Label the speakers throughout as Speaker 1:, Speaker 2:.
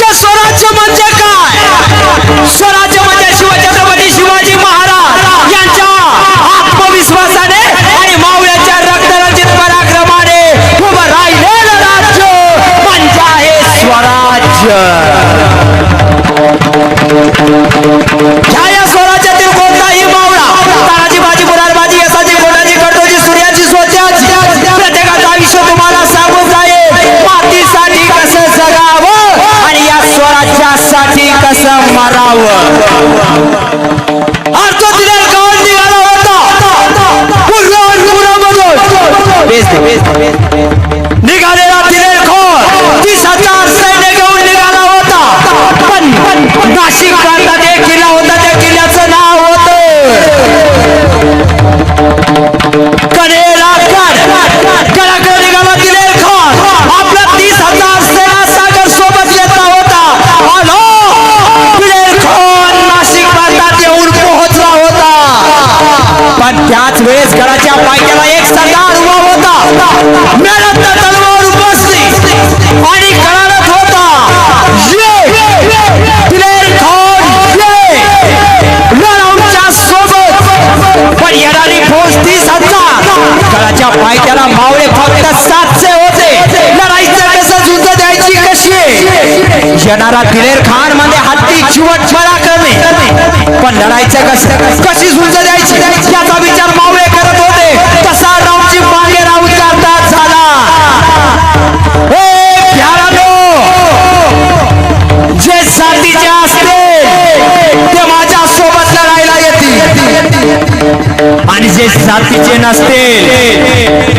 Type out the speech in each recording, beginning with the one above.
Speaker 1: अच्छा स्वराज्य म्हणजे काय? स्वराज्य म्हणजे शिवछत्रपती शिवाजी महाराज यांच्या आत्मविश्वासाने आणि मावळ्याच्या रक्तरचित पराक्रमाने उभं राहिलेलं राज्य म्हणजे आहे स्वराज्य. साठी कसं मरावं? अर्थ निघाला होता. निघालेला दिलेर खोर तीस हजार सैन्य घेऊन निघाला होता. पण नाशिक त्याच वेळेस घराच्या पायथ्याला एक सरदार उभा होता. मेहनत तलवार उपसली आणि कळत होता सोबत. पण येणारी फौज तीस हजार गडाच्या पायथ्याला मावळे फक्त सातशे होते. लढाईचं कसं झुंज द्यायची कशी येणारा दिलेर खानमध्ये हत्ती चिवट करणे पण लढायचं कसं कशी झुंज साथीचे नसतील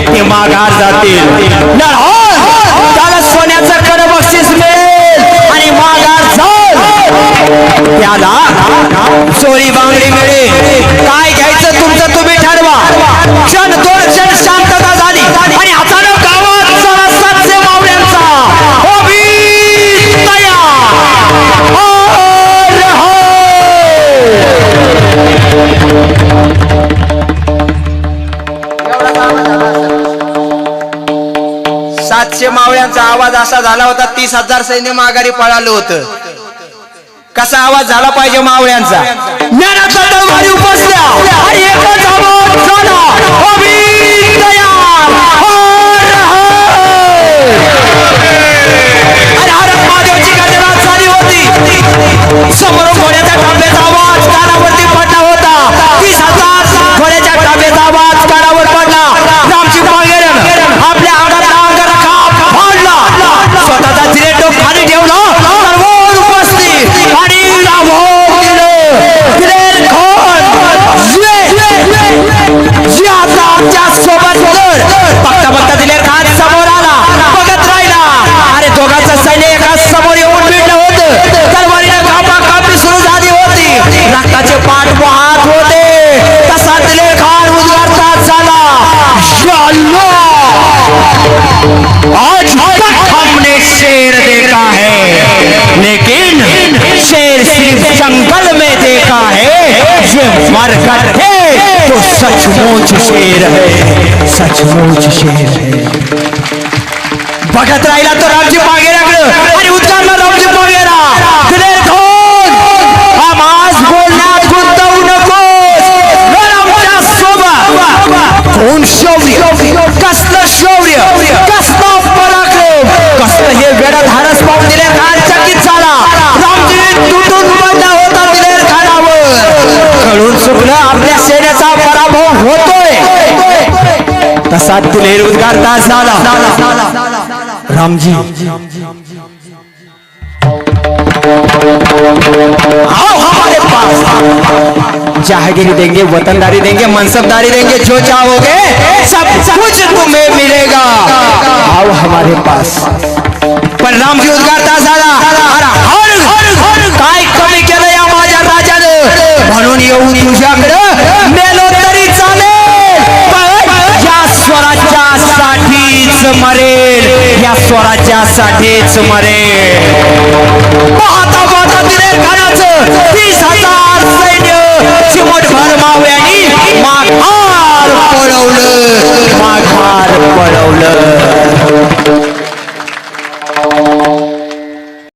Speaker 1: ते माघार जातील. त्याला सोन्याचं कड बक्षीस मिळेल आणि माघार जाल त्याला चोरी बांगडी मिळेल. काय घ्यायचं? मावळ्यांचा आवाज असा झाला होता तीस हजार सैन्य माघारी पळालं होतं. कसा आवाज झाला पाहिजे मावळ्यांचा? ज्ञानाचा तलवारी उपसल्या आणि एकच आवाज झाला मरकर है तो सचमुच शेर है। सचमुच शेर है। बघत राहिला तो रामजी मागे लागलं आणि उद्गारला रामजी मागेरा तसा दिलेर उद्गारता झाला रामजी। आओ हमारे पास। जहागिरी देंगे, वतनदारी देंगे, मनसबदारी देंगे, जो चाहोगे, सब कुछ तुम्हें मिलेगा। आओ हमारे पास। पण रामजी उद्गारता झाला अरे हर हर हर काय कमी केलं या माझ्या राजानं म्हणून येऊन तुझ्याकडं स्वराज्यासाठीच मरेल. या स्वराच्या साठीच मरेल. पाहता पाहता तिने घराच तीस हजार सैन्य चिमटभर मावळ्यानी माघार पळवलं. माघार पळवलं.